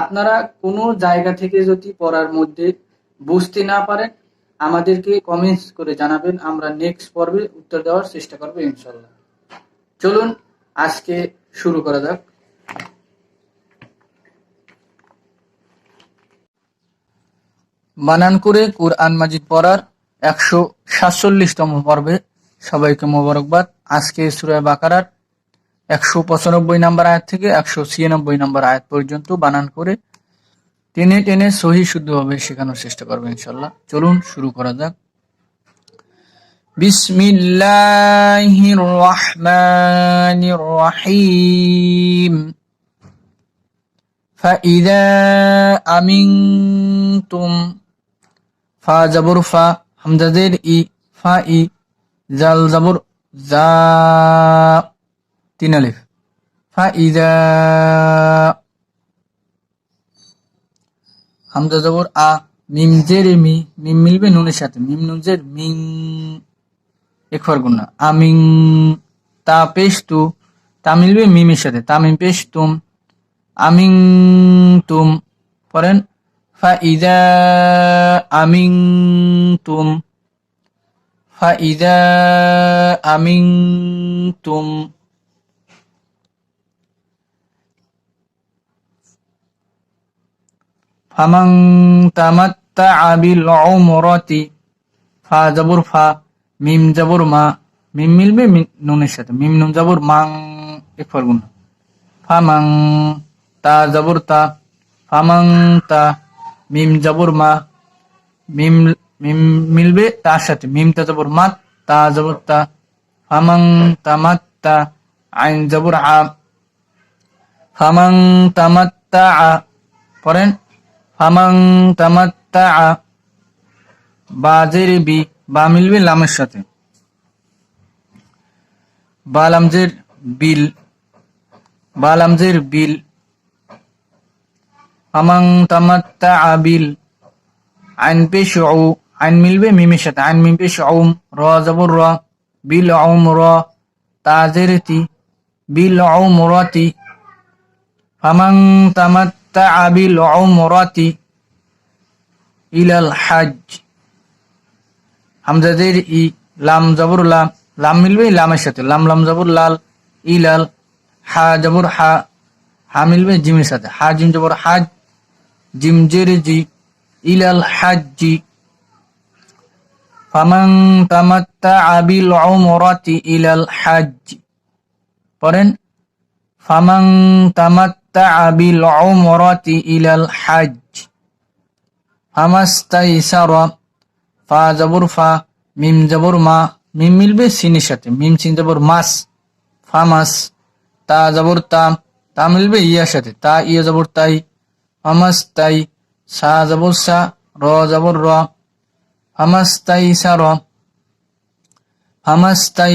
আপনারা কোনো জায়গা থেকে যদি পড়ার মধ্যে বুঝতে না পারেন, আমাদেরকে কমেন্টস করে জানাবেন। আমরা নেক্সট পর্বে উত্তর দেওয়ার চেষ্টা করব ইনশাল্লাহ। চলুন, আজকে শুরু করা যাক। বানান করে কোরআন মাজিদ পড়ার একশো সাতচল্লিশতম পর্বে সবাইকে মোবারকবাদ। আজকে সুরায় বাকারার একশো পঁচানব্বই নাম্বার আয়াত থেকে একশো ছিয়ানব্বই নাম্বার আয়াত পর্যন্ত বানান করে টেনে টেনে সহি শুদ্ধভাবে শেখানোর চেষ্টা করবো ইনশাল্লাহ চলুন শুরু করা যাক বিসমিল্লাহির রহমানির রহিম فإذا أمنتم ফা জবর ফা হামজাদের ই ফা ই জাল জবর জা তিন আলিফ। ফা ইদা হামজা জবর আ, মিম জের মি, মিম মিলবে নুনের সাথে। মিম নুন জের, মিং একবার গুণা আমিং তা পেশ তু তা মিলবে মিমের সাথে। তামিম পেশ তুম আমিং তুম পরেন ফাইদা আমিং তুম। ফাইদা আমিং তুম। ফামাং তামাত্তা আবিল অমরতি ফা জবর ফা, মিম জবর মা, মিম মিলবে নুনের সাথে, মিম নুন জবর মাং এক ফাল্গুন ফামাং তা জবর তা, ফামাং তা, মিম জবর মা, মিম মিম মিলবে তার সাথে, মিম তা জবর মাত তা জবর তা, ফামাং তামাত আইন জবর আ, ফামাং তামাত্তা আ, পড়েন ফামাং তামাত্তা আ বাজের বি, বা মিলবে লামের সাথে। বা লামজের বিল, বা লামজের বিল। ফামাং তামাত্তা আবিল আইন পেশ আইন মিলবে মিমের সাথে। আইন মিম পেশ ওম র, জবর র, বিল ওম র, তাজের তি, বিল ওম রতি ফামাং তামাত্তা আবিল ওম রতি ইলাল হাজ হামজাদের ই লাম জবর লাম লাম মিলবে লামের সাথে। লাম লাম জবর লাল, ইলাল, হা জবর হা হা মিলবে জিমের সাথে। হা, জিম জবর হাজ জিম জের জি, ইলাল হাজ্জি ফামান তামাত্তাআ বিল উমরাতি ইলাল হাজ্জ। পড়েন, ফামান তামাত্তাআ বিল উমরাতি ইলাল হাজ্জ ফামাস্তাইসারা ফা জবর ফা মিম জবর মা মিম মিলবে সিনের সাথে মিম সিন জবর মাস ফামাস তা জবর তা তা মিলবে ইয়ার সাথে তা ইয়া জবর তাই ফামাস তাই সা জবর সা র জবর র ফামাস তাই সা র ফামাস তাই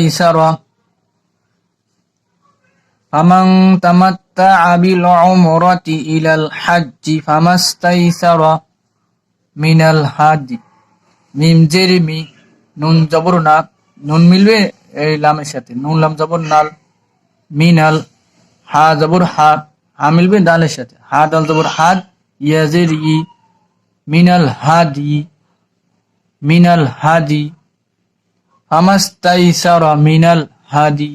তামাত্তাআ বিল উমরাতি ইলাল হাজ্জি ফামাস্তাইসারা মিনাল হাদি মিম জের নুন জবর না নুন মিলবে এই লামের সাথে নুন লাম জবর নাল, মিনাল, হা জবর হা হা মিলবে দালের সাথে, হা দাল জবর হাদ, ইয়াজের ই, মিনাল হাদি মিনাল হাদি, ফামাস্তাইসারা মিনাল হাদি।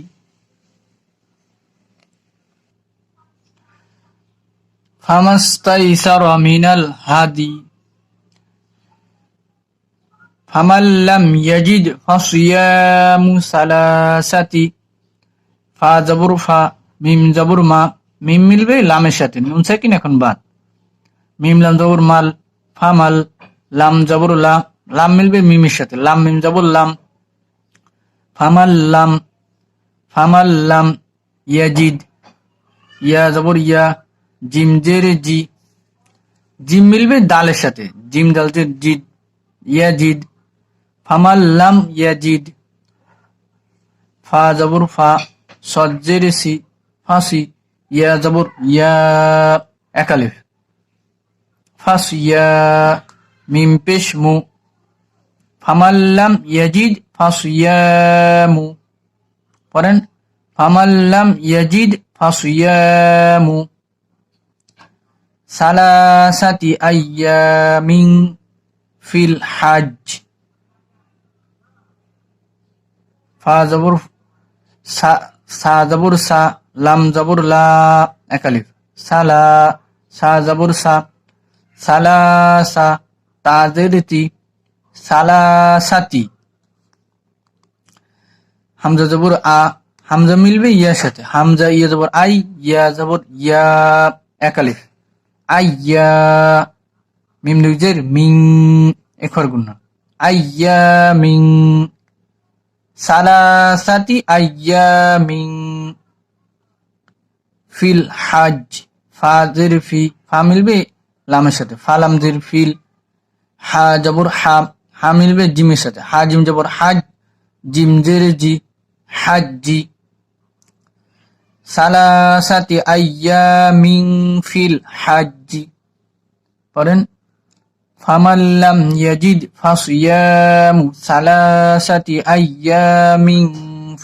ফামাস্তাইসারা মিনাল হাদি ফামাল্লাম ইয়াজিদ ফাসিয়ামু সালাসাতি ফা জবর ফা মিম জবর মা মিম মিলবে লামের সাথে নুন সাকিন এখন বাদ মিম লাম জবর মাল ফামাল লাম জবর লা লাম মিলবে মিমের সাথে লাম মিম জবর লাম ফামাল লাম ফামাল লাম ইয়াজিদ ইয়া জবর ইয়া জিম জের জি। জিম মিলবে দালের সাথে। জিম দাল জের জিদ, ইয়াজিদ। ফামাল লাম ইয়াজিদ। ফা জবর ফা সজ্জের সি ফাসি ইয়া জবর, ইয়া একালিফ ফাস ইয়া, মিম পেশ মু। ফামাল্লাম ইয়াজিদ ফাস ইয়ামু পড়েন? ফামাল্লাম ইয়াজিদ ফাস ইয়ামু সালাসাতি আইয়ামিন ফিল হাজ ফা জবর সা সা জবর সা, লাম জবর লা একালিফ সালা, সা জবর সা, সালাসা তাজের তি সালাসাতি। হামজা জবর আ, হামজা মিলবে ইয়ার সাথে। হামজা ইয়া জবর আই, ইয়া জবর ইয়া একালিফ আইয়া মিম দুইজের মিং এখর গুণ আইয়া মিং সালাসাতি আইয়া মিং ফিল হাজ ফাজের ফি ফা মিলবে লামের সাথে ফা লাম জের ফিল হা জবর হা হা মিলবে জিমের সাথে হা জিম জবর হাজ জিম জের জি হাজ জি সালাসাতি আইয়ামিন ফিল হাজ্জি। পড়েন ফামাল্লাম ইয়াজিদ ফাসিয়ামু সালাসাতি আইয়ামিন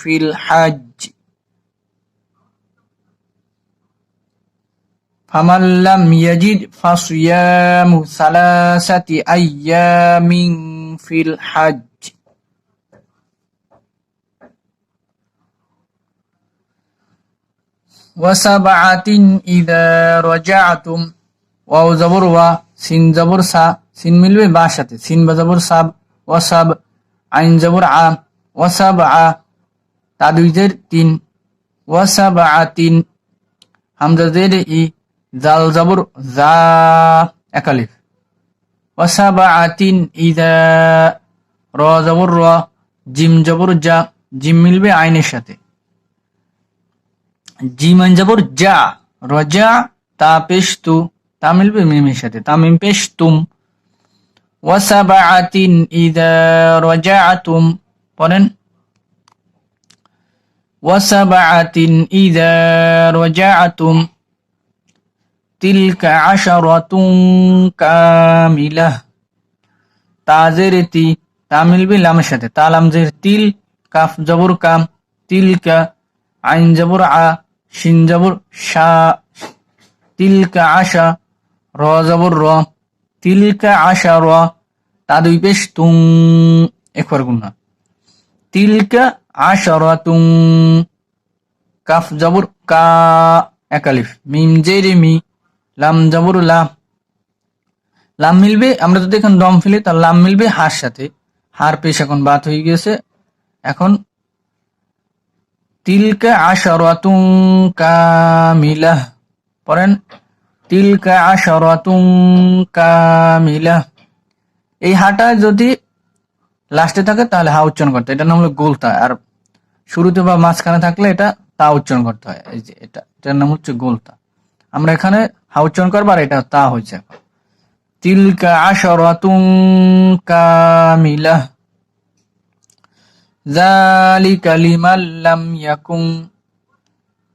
ফিল হাজ্জ। ফামাল্লাম ইয়াজিদ ফাসিয়ামু সালাসাতি আইয়ামিন ফিল হাজ্জ। ওয়াসাবাআতিন ইদা রাজাআতুম। ওয়াও জবর ওয়া, সিন জবর সা, সিন মিলবে বা সাথে। সিন বা জবর সাব, ওয়াসাব, আইন জবর আ, ওয়াসাব আ তা দুই জের তিন। ওয়াসাবাআতিন, হামজা জের ই, জাল জবর জা একালিফ ওয়াসাবাআতিন ইদা, র জবর র, জিম জবর যা জিম মিলবে আইনের সাথে। জিমান যাবর যা, রজা তা পেশ তু তা মিলবে মিমের সাথে, তা মিম পেশ তুম ওয়াসাবাআতিন ইদা রাজাআতুম, পড়েন। ওয়াসাবাআতিন ইদা রাজাআতুম, তিলকা আশারাতুন কামিলাহ। তাজের তি মিলবে লামের সাথে। তা লামজের তিল, কাফ জবর কাম, তিলকা আইন জবর আ শিন জবর শা, তিলকা আশা র জবর র, তিলকা আশা র তা দুই পেশ তুং একবার গুণা তিলকা আশা র তুং, কাফ জবর কা একালিফ মিম জেরে মি, লাম জবর লা। লাম মিলবে, আমরা যদি এখন দম ফেলি, তাহলে লাম মিলবে হার সাথে। হার পেশ এখন বাত হয়ে গেছে এখন তিলকা আশরাতুন কামিলাহ। পড়েন, তিলকা আশরাতুন কামিলাহ। এই হাটা যদি লাস্টে থাকে, তাহলে হা উচ্চারণ করতে। এটার নাম হলো গোলতা। আর শুরুতে বা মাঝখানে থাকলে এটা তা উচ্চারণ করতে হয়। এই যে এটা, এটার নাম হচ্ছে গোলতা। আমরা এখানে হা উচ্চারণ করব আর এটা তা হয়েছে। তিলকা আশরাতুন কামিলাহ। জালিকা লিমান লাম ইয়াকুম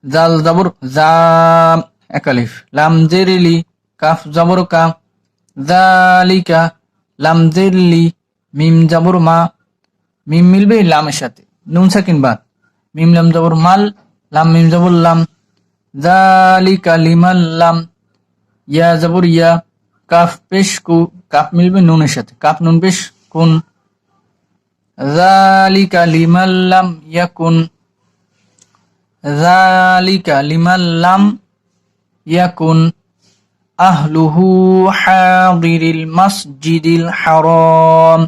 জাল জবর জাম একালিফ লাম জেরিলি কাফ জবর কা। জালিকা লাম জেরিলি মিম জবর মা মিম মিলবে লামের সাথে। নুন সাকিন বাদ। মিম লাম জবর মাল, লাম মিম জবর লাম। জালিকা লিমান লাম ইয়া জবর ইয়া। কাফ পেশ কু। কাফ মিলবে নুনের সাথে। কাফ নুন পেশ কুন। ذلك لمن لم يكن ذلك لمن لم يكن أهله حاضر المسجد الحرام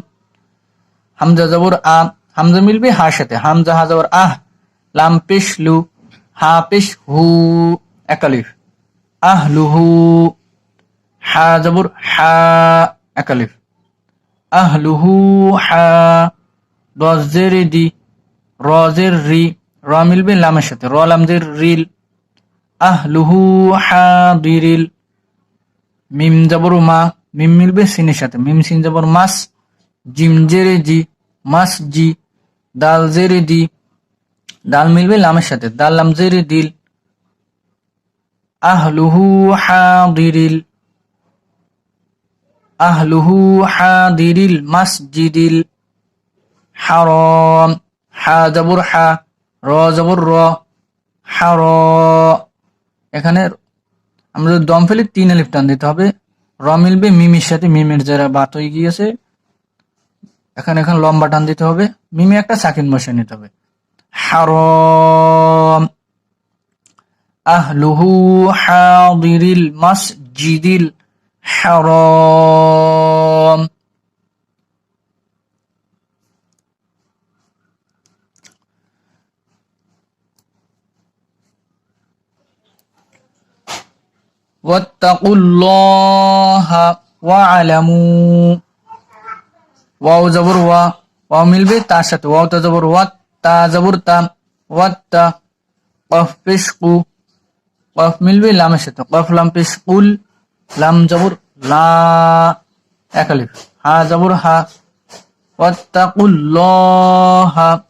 হামজা জবর আ হামজা মিলবে হার সাথে হামজা হা জবর আহ লাম পেশ লু হা পেশ হু একালিফ আহ লুহু হা জবর হা একালিফ আহ লুহু হা দশের দি রজের রি র মিলবে লামের সাথে, র লামজের রিল আহ লুহু হা দিরিল মিম জবর মা, মিম মিলবে সিনের সাথে, মিম সিন জবর মাস জিম জেরে জি, মাস জি দাল জেরে দি দাল মিলবে লামের সাথে, দাল লাম জেরে দিল, আহলুহু হাদিরিল আহলুহু হাদিরিল মাসজিদিল হারাম র জবর র হার এখানে আমরা দম তিন আলিফ টান দিতে হবে। র মিলবে মিমির সাথে, মিমের যারা বাত হয়ে গিয়েছে, এখানে এখন লম্বা টান দিতে হবে। মিমি একটা সাকিন বসে নিতে হবে। হারাম। আহলুহু হাদিরিল মাসজিদিল হারাম। واتقوا الله واعلموا. واو زبر وا. واو مل بي تاشت واو تزبر وات تا زبر تا. وات قف فشقو. قف مل بي لام شت. قف لام فشقول. لام زبر لا. اكلف. ها زبر ها. واتقوا الله.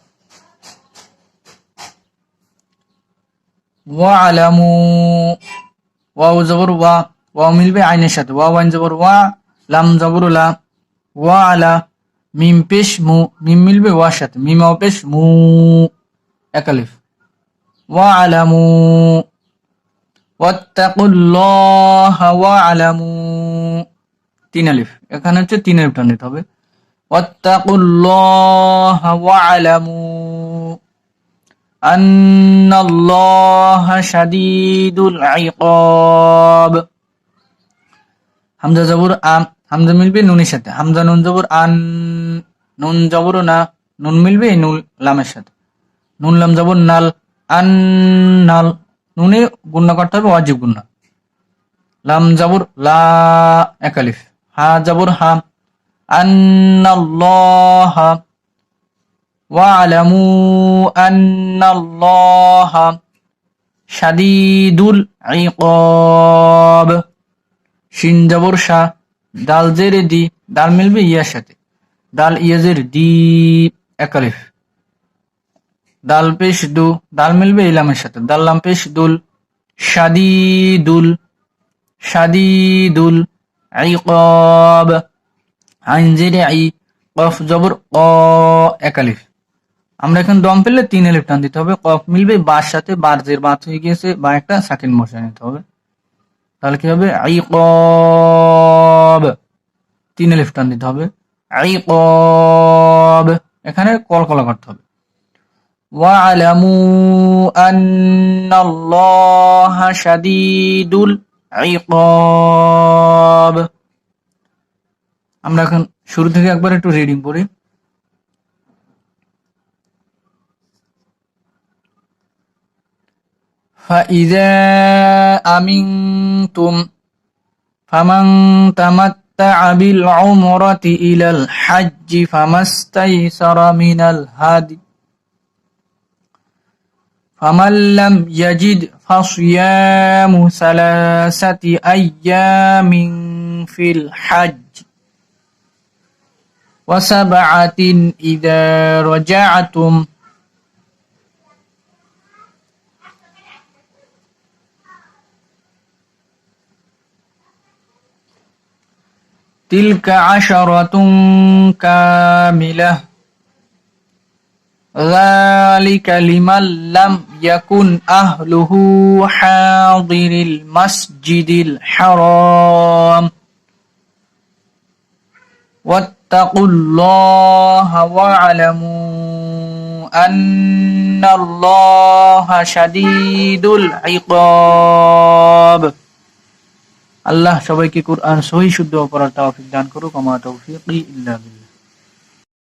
واعلموا. ওয়ালামু ওয়াও জবর ওয়া, ওয়াও মিলবে আইনের সাথে। ওয়া ওয়াইন জবর ওয়া, লাম জবর লা, ওয়া আলা, মিম পেশ মু, মিম মিলবে ওয়ার সাথে। মিম ও পেশ মু, একালিফ। ওয়া আলামু ওয়াত্তাকুল্লাহা ওয়া আলামু তিন আলিফ। এখানে হচ্ছে তিন আলিফ টান হবে। ওয়াত্তাকুল্লাহা ওয়া আলামু আন্নাল্লাহা শাদীদুল ইকাব হামজা জবর আম হামজা সাথে। হামজা নুন জবর আন, নুন জবর না, নুন মিলবে নুন লামের সাথে। নুন লাম জবর নাল, আন নাল, নুনে গুণনা করতে হবে, ওয়াজিব গুণনা। লাম লা একালিফ হা জবর হা আন্নাল্লাহা واعلموا أن الله شديد العقاب শিন জবর শাহ দাল জেরে দি দাল মিলবে ইয়ার সাথে দাল ইয়াজের দি একালিফ দাল পেশ দু দাল মিলবে ইলামের সাথে দাল লাম পেশ দুল শাদিদুল শাদিদুল আইকাব আইন জেরে আই কফ জবর ক একালিফ আমরা এখন দম ফেললে তিন এলিফ টান দিতে হবে কফ মিলবে বার সাথে বার জের বাত হয়ে গিয়েছে বা একটা সাকিন বসে নিতে হবে তাহলে কি হবে আই কব তিন এলিফ টান দিতে হবে আই কব এখানে কলকলা করতে হবে واعلموا أن الله شديد العقاب আমরা এখন শুরু থেকে একবার একটু রিডিং পড়ি فإذا أمنتم فمن تمتع بالعمرة إلى الحج فما استيسر من الهدي فمن لم يجد فصيام ثلاثة أيام في الحج وسبعة إذا رجعتم تلك عشرة كاملة. ذلك لمن لم يكن أهله حاضر المسجد الحرام. واتقوا الله واعلموا أن الله شديد العقاب. আল্লাহ সবাইকে কোরআন সহি শুদ্ধ অপরাধ তাওফিক দান করুক আমার তৌফিক বিল্লাহ।